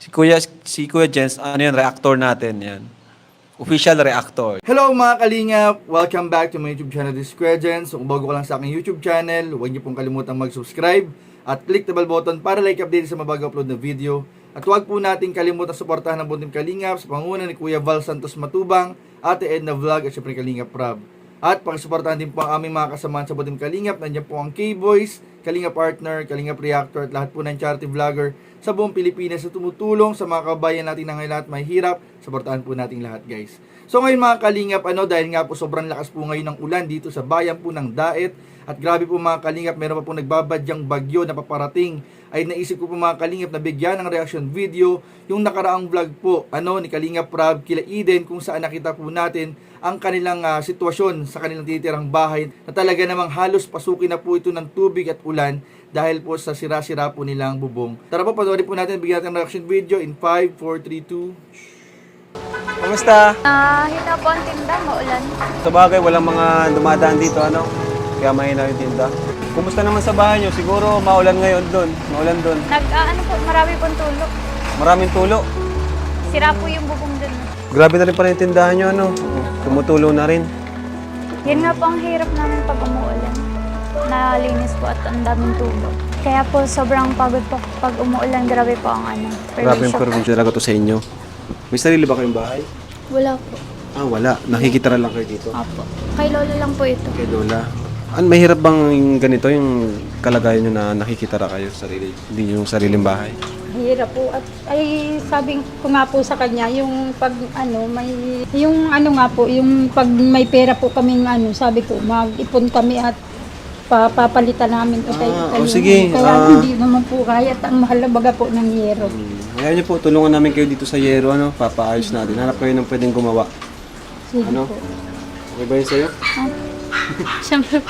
Si Kuya, si Kuya Jens, ano yan, reactor natin yan. Official reactor. Hello mga kalingap! Welcome back to my YouTube channel, This is Kuya Jen. So kung bago ka lang sa aking YouTube channel, huwag niyo pong kalimutang mag-subscribe at click the bell button para like update sa mabago upload na video. At huwag po nating kalimutan suportahan ng Buntim Kalingap sa panguna ni Kuya Val Santos Matubang, Ate Edna Vlog at syempre Kalingap Rob. At pakisuportahan din po ang aming mga kasamahan sa Buntim Kalingap. Nandiyan po ang K-Boys, Kalingap Partner, Kalingap Reactor at lahat po ng charity vlogger sa buong Pilipinas na tumutulong sa mga kabayan natin na ngayon lahat may hirap. Suportahan po nating lahat guys. So ngayon mga kalingap, ano, dahil nga po sobrang lakas po ngayon ng ulan dito sa bayan po ng Daet. At grabe po mga kalingap, meron pa po nagbabadyang bagyo na paparating. Ay naisip ko po mga kalingap na bigyan ng reaction video yung nakaraang vlog po ano ni Kalingap Rob kila Eden kung saan nakita po natin ang kanilang ah, sitwasyon sa kanilang tinitirang bahay na talaga namang halos pasukin na po ito ng tubig at ulan dahil po sa sira-sira po nilang bubong. Tara po, panoorin po natin, bigyan natin ng reaction video in 5, 4, 3, 2, Kamusta? Ah, hina po ang tinda, maulan. Sa bagay, walang mga dumadaan dito, ano? Kaya mahina yung tinda. Kumusta naman sa bahay nyo? Siguro maulan ngayon doon. Maulan doon. Nag, ah, ano po, marami pong tulog. Maraming tulo. Sira po yung bubong dun. Grabe na rin pala yung tindahan nyo, ano? Tumutulo na rin. Yan nga po ang hirap namin pag umuulan. Nalinis po at ang daming tulog. Kaya po sobrang pagod po pag umuulan. Grabe po ang ano. Grabe yung provincia talaga to sa inyo. May sarili ba kayong bahay? Wala po. Ah, wala. Nakikitira lang kayo dito. Opo. Kay Lola lang po ito. Kay Lola. An mahirap bang yung ganito, yung kalagayan nyo na nakikitara kayo sa sarili, hindi yung sariling bahay? Hirap po at ay sabi ko nga po sa kanya yung pag ano may yung ano nga po yung pag may pera po kaming ano sabi ko mag-ipon kami at papapalitan namin itay Ah, oh, sige. Kaya Ah. hindi naman po kaya ang mahal na baga po ng yero. Hmm. Ayaw po, tulungan namin kayo dito sa Yero, ano, papaayos natin. Hanap kayo ng pwedeng gumawa. Sige Ano? po. Okay ba yun sa'yo? Siyempre po.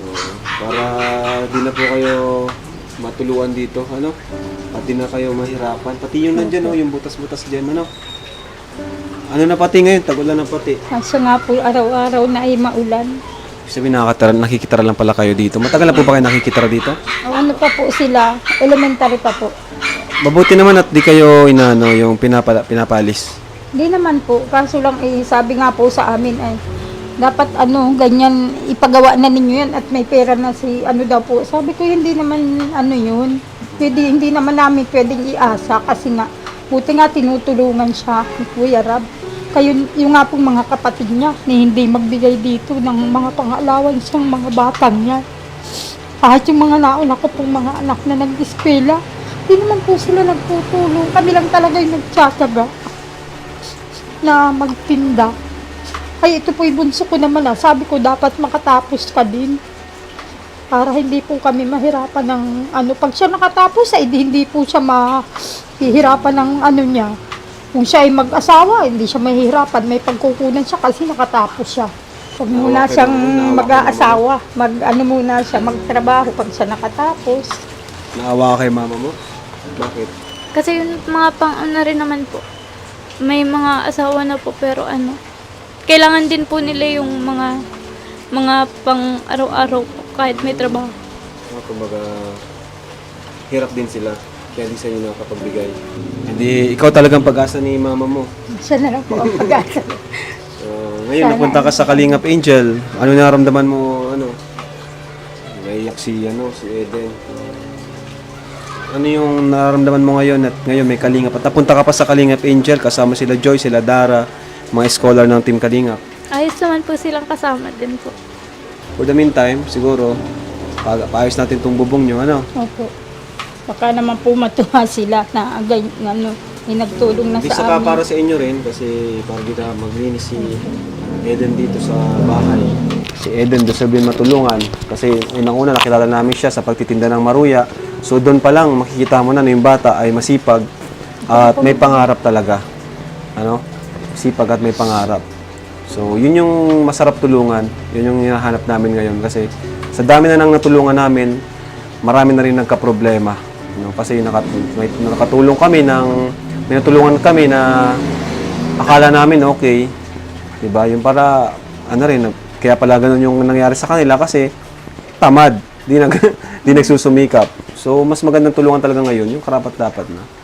Oo. Para di na po kayo matuluan dito, ano? At di na kayo mahirapan. Pati yung nandyan, oh, yung butas-butas dyan, ano? Ano na pati ngayon? Tagulan na pati. Kaso nga po araw-araw na ay maulan. Sabihin, nakakatara, nakikitara lang pala kayo dito. Matagal na po ba kayo nakikitara dito? Ano pa po sila, elementary pa po. Mabuti naman at di kayo inaano yung pinapa, pinapalis. Hindi naman po, kaso lang eh, sabi nga po sa amin ay dapat ano, ganyan ipagawa na ninyo yan at may pera na si ano daw po. Sabi ko hindi naman ano yun. Pwede, hindi naman namin pwedeng iasa kasi nga buti nga tinutulungan siya ni Kuya Rab. Kayo, yung nga pong mga kapatid niya ni hindi magbigay dito ng mga pang-alawan sa mga batang niya. Kahit yung mga nauna ko pong mga anak na nag-eskwela, hindi naman po sila nagtutulong. Kami lang talaga yung nagtsatsaga na magtinda. Ay, ito po yung bunso ko naman ah. Sabi ko, dapat makatapos ka din. Para hindi po kami mahirapan ng ano. Pag siya nakatapos, ay di- hindi po siya mahihirapan ng ano niya. Kung siya ay mag-asawa, hindi siya mahihirapan. May pagkukunan siya kasi nakatapos siya. Huwag muna okay, siyang mag-aasawa. Mag, ano muna siya, magtrabaho pag siya nakatapos. Naawa ka kay mama mo? Bakit? Kasi yung mga pang ano rin naman po. May mga asawa na po pero ano. Kailangan din po nila yung mga mga pang araw-araw kahit may trabaho. Ah, kumbaga, hirap din sila. Kaya di sa inyo nakapagbigay. Hindi, ikaw talagang pag-asa ni mama mo. Siya na lang po ang pag-asa. Ah, ngayon, Sana napunta ka sa Kalingap Angel. Ano naramdaman mo, ano? Naiyak si, ano, si Eden. Ano yung nararamdaman mo ngayon at ngayon may Kalingap? At napunta ka pa sa Kalingap Angel kasama sila Joy, sila Dara, mga scholar ng Team Kalingap. Ayos naman po silang kasama din po. For the meantime, siguro, pa paayos natin itong bubong nyo, ano? Opo. Baka naman po matuwa sila na agay, ano, may nagtulong na Di sa saka amin. para sa inyo rin kasi para di na maglinis si Eden dito sa bahay. Si Eden deserve din matulungan kasi unang-una nakilala namin siya sa pagtitinda ng maruya. So doon pa lang makikita mo na na yung bata ay masipag at may pangarap talaga. Ano? Sipag at may pangarap. So yun yung masarap tulungan. Yun yung hinahanap namin ngayon kasi sa dami na nang natulungan namin, marami na rin nagka-problema. No? Kasi nakat nakatulong kami ng may natulungan kami na akala namin okay. 'Di ba? Yung para ano rin kaya pala ganun yung nangyari sa kanila kasi tamad, di nag di nagsusumikap. So mas magandang tulungan talaga ngayon yung karapat dapat na.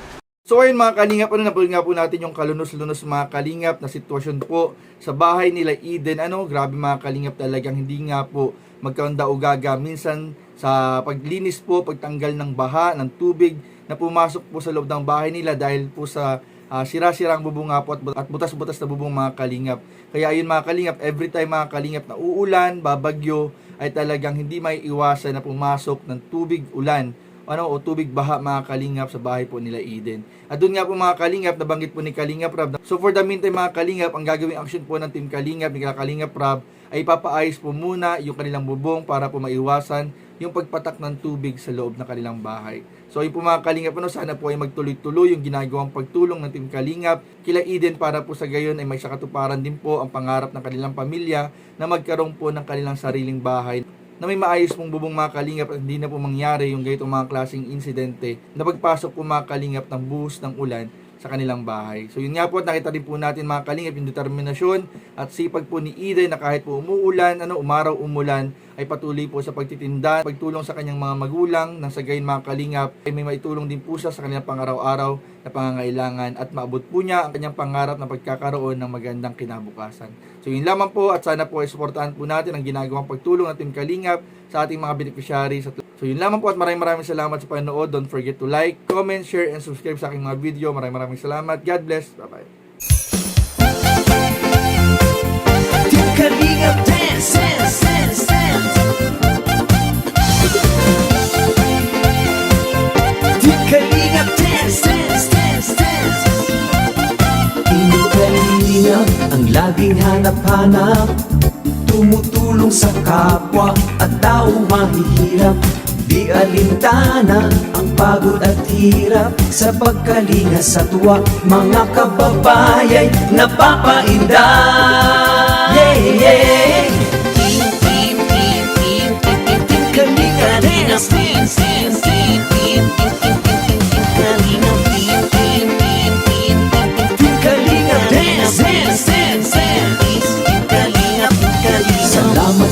So ayun mga kalingap, ano napulong nga po natin yung kalunos-lunos mga kalingap na sitwasyon po sa bahay nila Eden. Ano, grabe mga kalingap talagang hindi nga po magkaunda o gaga. Minsan sa paglinis po, pagtanggal ng baha, ng tubig na pumasok po sa loob ng bahay nila dahil po sa ah, sira-sirang bubong nga po at, at butas-butas na bubong mga kalingap. Kaya ayun mga kalingap, every time mga kalingap na uulan, babagyo, ay talagang hindi may iwasan na pumasok ng tubig, ulan ano, o tubig baha mga kalingap sa bahay po nila Eden. At doon nga po mga kalingap, nabanggit po ni Kalingap Rab. So for the meantime mga kalingap, ang gagawing action po ng Team Kalingap, ni Kalingap Rab, ay papaayos po muna yung kanilang bubong para po maiwasan yung pagpatak ng tubig sa loob ng kanilang bahay. So ayun po mga Kalingap, ano, sana po ay magtuloy-tuloy yung ginagawang pagtulong ng Team Kalingap kila Eden para po sa gayon ay may sakatuparan din po ang pangarap ng kanilang pamilya na magkaroon po ng kanilang sariling bahay na may maayos pong bubong mga kalingap at hindi na po mangyari yung ganitong mga klaseng insidente. Na pagpasok po mga kalingap ng buhos ng ulan sa kanilang bahay. So yun nga po, at nakita rin po natin mga kalingap yung determinasyon at sipag po ni Eden na kahit po umuulan, ano, umaraw, umulan, ay patuloy po sa pagtitinda, pagtulong sa kanyang mga magulang, nang sa gayon mga kalingap, ay may maitulong din po siya sa kanyang pangaraw-araw na pangangailangan at maabot po niya ang kanyang pangarap na pagkakaroon ng magandang kinabukasan. So yun lamang po at sana po ay suportahan po natin ang ginagawang pagtulong ng Team Kalingap sa ating mga beneficiaries. So yun lamang po at maraming maraming salamat sa panonood. Don't forget to like, comment, share, and subscribe sa aking mga video. Maraming maraming salamat. God bless. Bye-bye. Team Kalingap dance, dance, dance, dance. Dance, dance, dance, dance. Team Kalingap ang laging hanap-hanap Tumutulong sa kapwa at tao mahihirap Di alintana ang pagod at hirap Sa pagkalinga sa tuwa. Mga kababayay napapainda. Yeah, yeah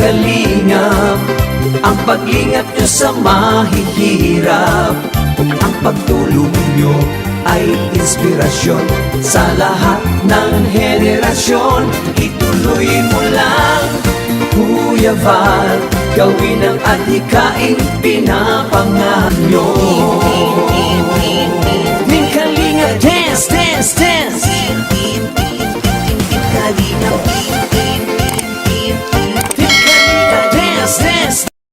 Kalingap Ang paglingap nyo sa mahihirap Ang pagtulong nyo ay inspirasyon Sa lahat ng henerasyon Ituloy mo lang Kuya Val Gawin ang adhikain pinapanganyo. Ning Kalinga dance, dance, dance. Kalinga dance